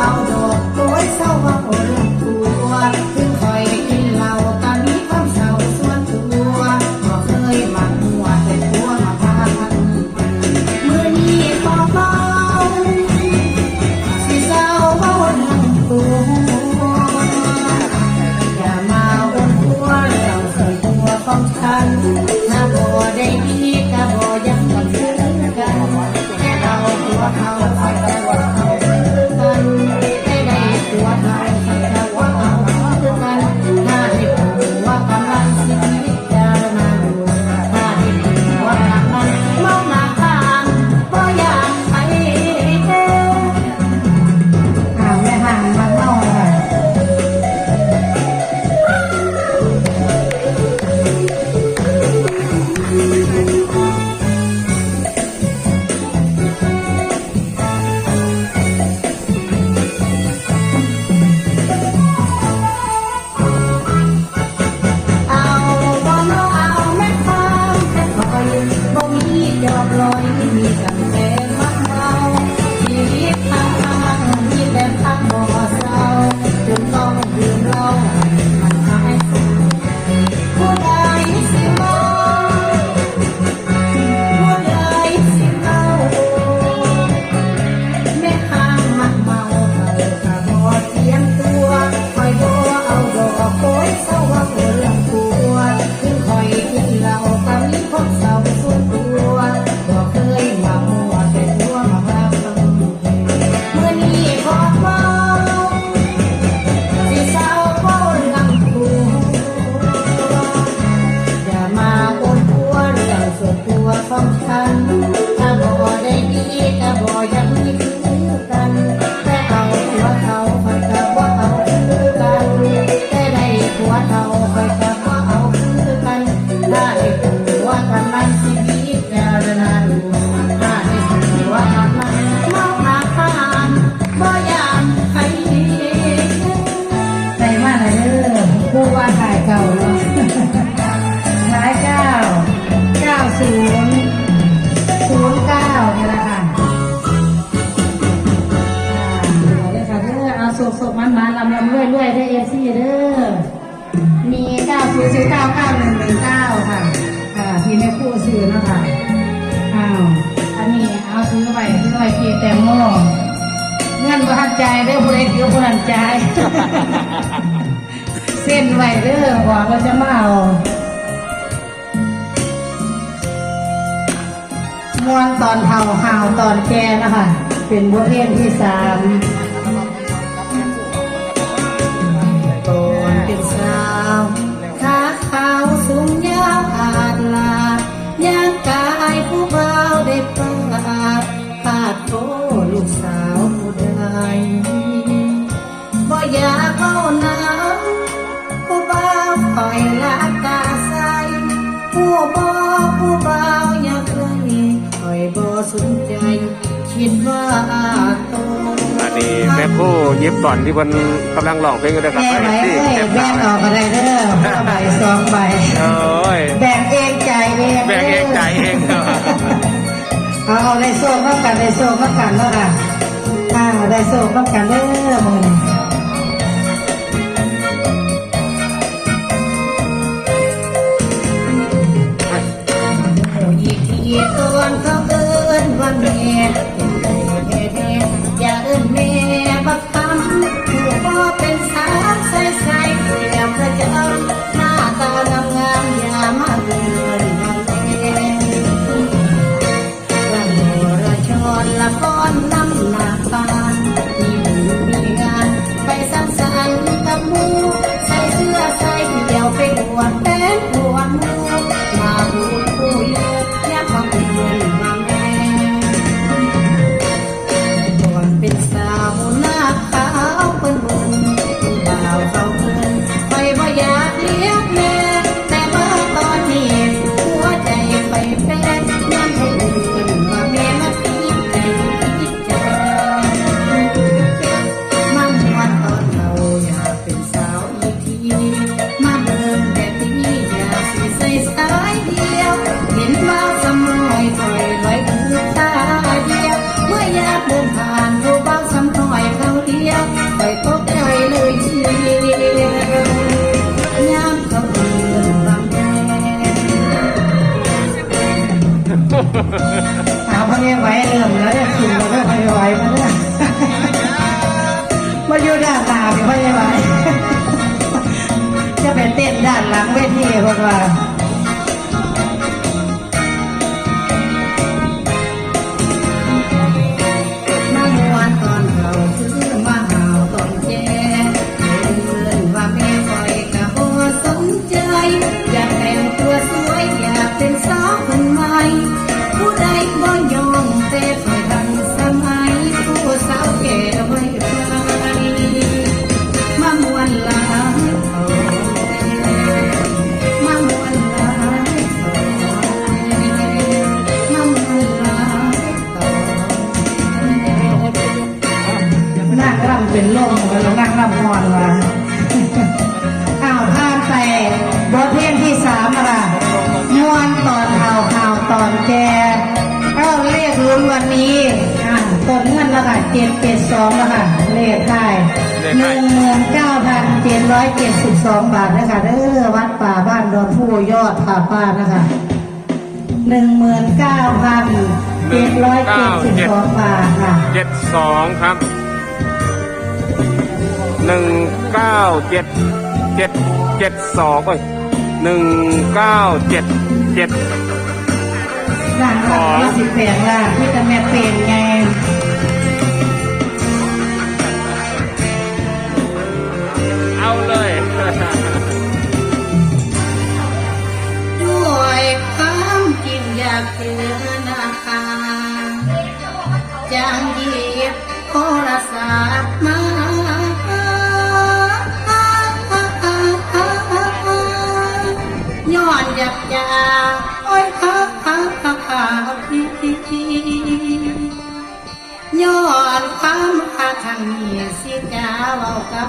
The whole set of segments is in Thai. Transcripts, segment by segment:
เอาดอกไล้วยเศร้ามาโอนลำพว ไว้ซื้อไว้กีแตงโมเงินบ้านใจได้อผู้ใดถือผู้นั้นใจ เส้นไว้เด้อบอกเราจะมาเอามวนตอนเทาห่าวตอนแกนะคะเป็นบทเพลงที่สาม โทลูกสาวผู้ใดบ่อยากเอาน้ำผู้เบาคอยละกาใสผู้บ่ผู้เบาอยากเลยคอยบ่สนใจ คิดว่าโตอันนี้แม่ผู้ยิบตอนที่เพิ่นกำลังร้องเพลงอยู่นะครับแม่ไหมที่เอ้ยเต็มแบ่สางวออกอะไรเด้ มากันได้โซ่มากันแล้วค่ะอ่าได้โซ่มากันเด้อมือ เลขไทยหนึ่งหมื่นเก้าพันเจ็ดร้อยเจ็ดสิบสองบาทนะคะเด้อวัดป่าบ้านดอนผู้ยอดป่าป้านะคะหนึ่งหมื่นเก้าพันเจ็ดร้อยเจ็ดสิบสองบาทค่ะเจ็ดสองครับหนึ่งเก้าเจ็ดเจ็ดเจ็ดสองเอ้ยหนึ่งเก้าเจ็ดเจ็ดร่างกายสิบแปดล่างที่จะแม่เป็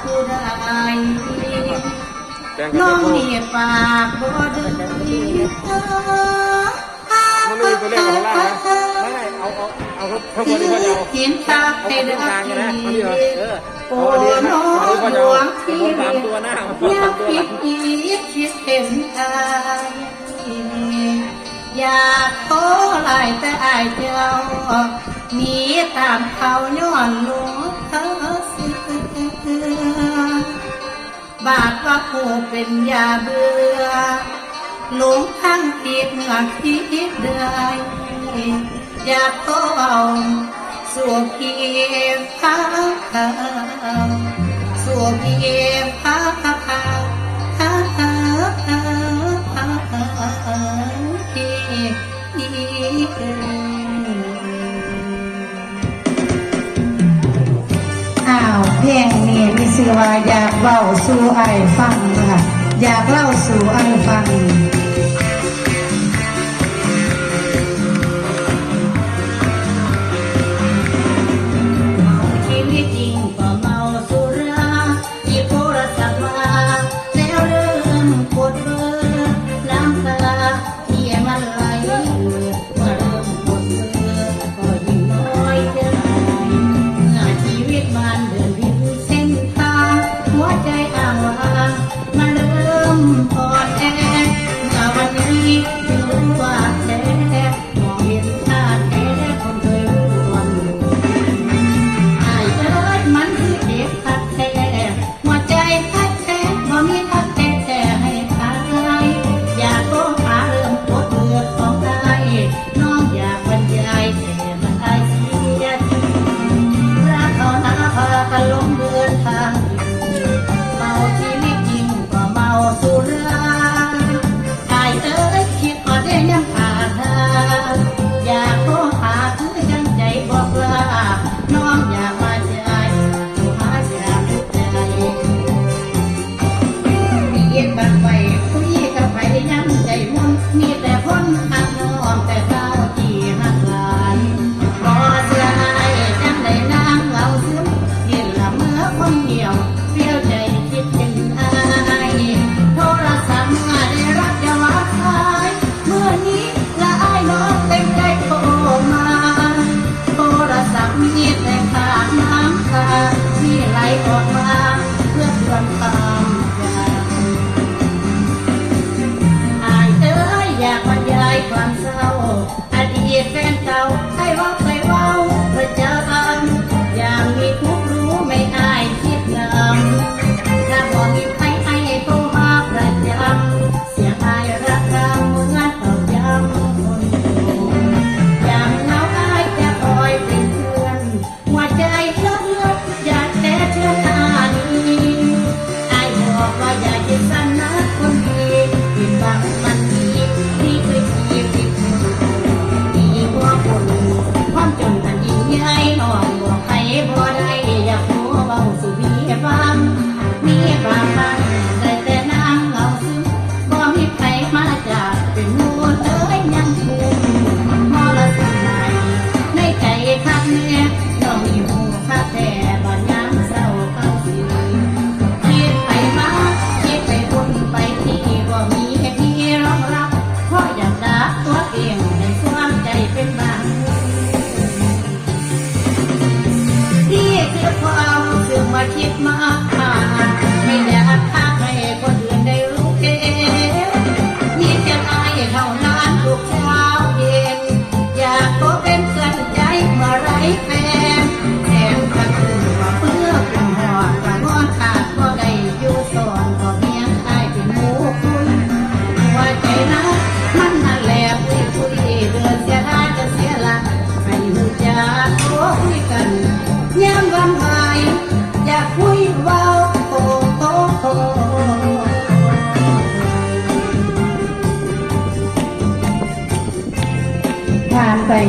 ผู้ใดน้องนี่ปากบอดีตัวเลขขอางนเอาเอาเอาข้าบนนี่อเห็นตาเป็นกางนะอันนี้อโอ้โหงที่เรียนตัวหน้คิดเห็นใจอยากโตหลายแต่อายเจ้าหนีตามเขาย้อนหลวง บาดว่ากูเป็นยาเบื่อหลงทั้งตีดเหงื่อคิดเดือยอยากต้องสวบเพียงพัวพียพั สิว่าอยากเล่าสู่ไอฟังค่ะอยากเล่าสู่ไอฟัง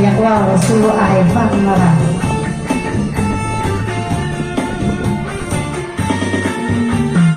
อยากว่าสู้อายฟังมาคะ